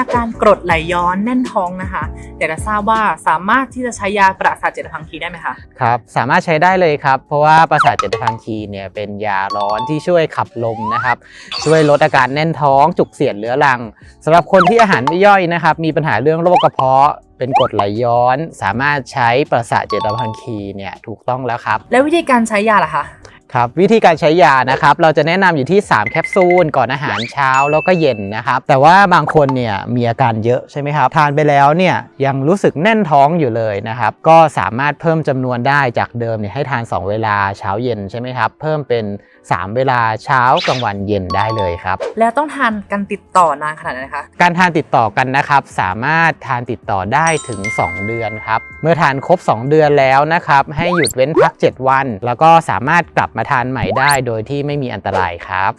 อาการกรดไหลย้อนแน่นท้องนะคะอยากจะทราบว่าสามารถที่จะใช้ยาประสาทเจตพังคีได้ไหมคะครับสามารถใช้ได้เลยครับ เพราะว่าประสาทเจตพังคีเนี่ยเป็นยาร้อนที่ช่วยขับลมนะครับ ช่วยลดอาการแน่นท้อง จุกเสียดเรื้อรังสำหรับคนที่อาหารไม่ย่อยนะครับ มีปัญหาเรื่องโรคกระเพาะเป็นกรดไหลย้อน สามารถใช้ประสาทเจตพังคีเนี่ยถูกต้องแล้วครับ แล้ววิธีการใช้ยาล่ะคะ ครับวิธีการใช้ยานะครับเราจะแนะนำอยู่ที่ 3 แคปซูล ก่อนอาหารเช้าแล้วก็เย็นนะครับ แต่ว่าบางคนเนี่ยมีอาการเยอะใช่ไหมครับทานไปแล้วเนี่ยยังรู้สึกแน่นท้องอยู่เลยนะครับ ก็สามารถเพิ่มจำนวนได้จากเดิมเนี่ยให้ทาน 2 เวลาเช้าเย็นใช่ไหมครับ เพิ่มเป็น 3 เวลาเช้ากลางวันเย็นได้เลยครับ แล้วต้องทานกันติดต่อนานขนาดไหนนะคะการทานติดต่อกันนะครับ สามารถทานติดต่อได้ถึง 2 เดือนครับเมื่อทานครบ 2 เดือนแล้วนะครับให้หยุดเว้นพัก 7 วัน แล้วก็สามารถกลับมาทานใหม่ได้โดยที่ไม่มีอันตรายครับ